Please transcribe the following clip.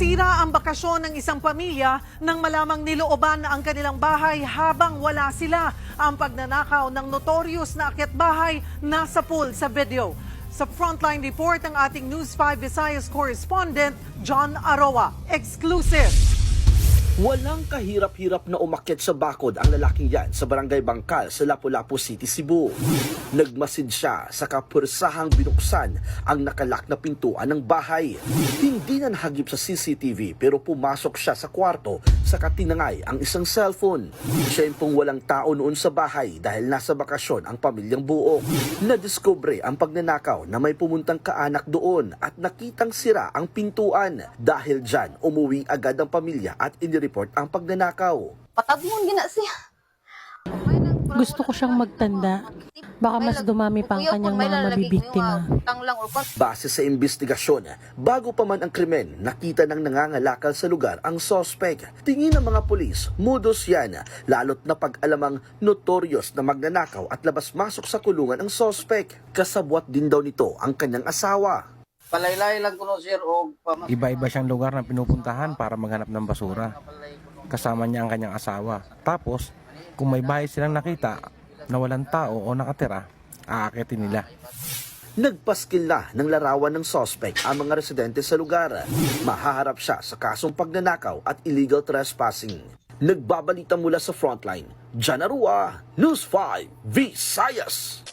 Nasira ang bakasyon ng isang pamilya nang malamang nilooban ang kanilang bahay habang wala sila. Ang pagnanakaw ng notorious na akyat bahay nasa pool sa video. Sa frontline report ng ating News 5 Visayas correspondent John Aroa. Exclusive! Walang kahirap-hirap na umakyat sa bakod ang lalaking yan sa barangay Bangkal sa Lapu-Lapu City, Cebu. Nagmasid siya sa kapursahang binuksan ang nakalak na pintuan ng bahay. Hindi na nahagip sa CCTV pero pumasok siya sa kwarto sa katinangay ang isang cellphone. Siya pong walang tao noon sa bahay dahil nasa bakasyon ang pamilyang buo. Nadiskubre ang pagnanakaw na may pumuntang kaanak doon at nakitang sira ang pintuan. Dahil dyan, umuwi agad ang pamilya at inireport ang pagnanakaw. Patagmon gina siya. Gusto ko siyang magtanda. Baka mas dumami pa ang kanyang mga mabibiktima. Kon. Base sa investigasyon, bago pa man ang krimen, nakita ng nangangalakal sa lugar ang sospek. Tingin ng mga pulis, modus yan, lalot na pag-alamang notorious na magnanakaw at labas-masok sa kulungan ang sospek. Kasabwat din daw nito ang kanyang asawa. Palaylay lang kuno sir o Iba-iba siyang lugar na pinupuntahan para maghanap ng basura. Kasama niya ang kanyang asawa. Tapos, kung may bahay silang nakita na walang tao o nakatira, aakitin nila. Nagpaskil na ng larawan ng sospek ang mga residente sa lugar. Mahaharap siya sa kasong pagnanakaw at illegal trespassing. Nagbabalita mula sa frontline, Janarua, News 5, Visayas.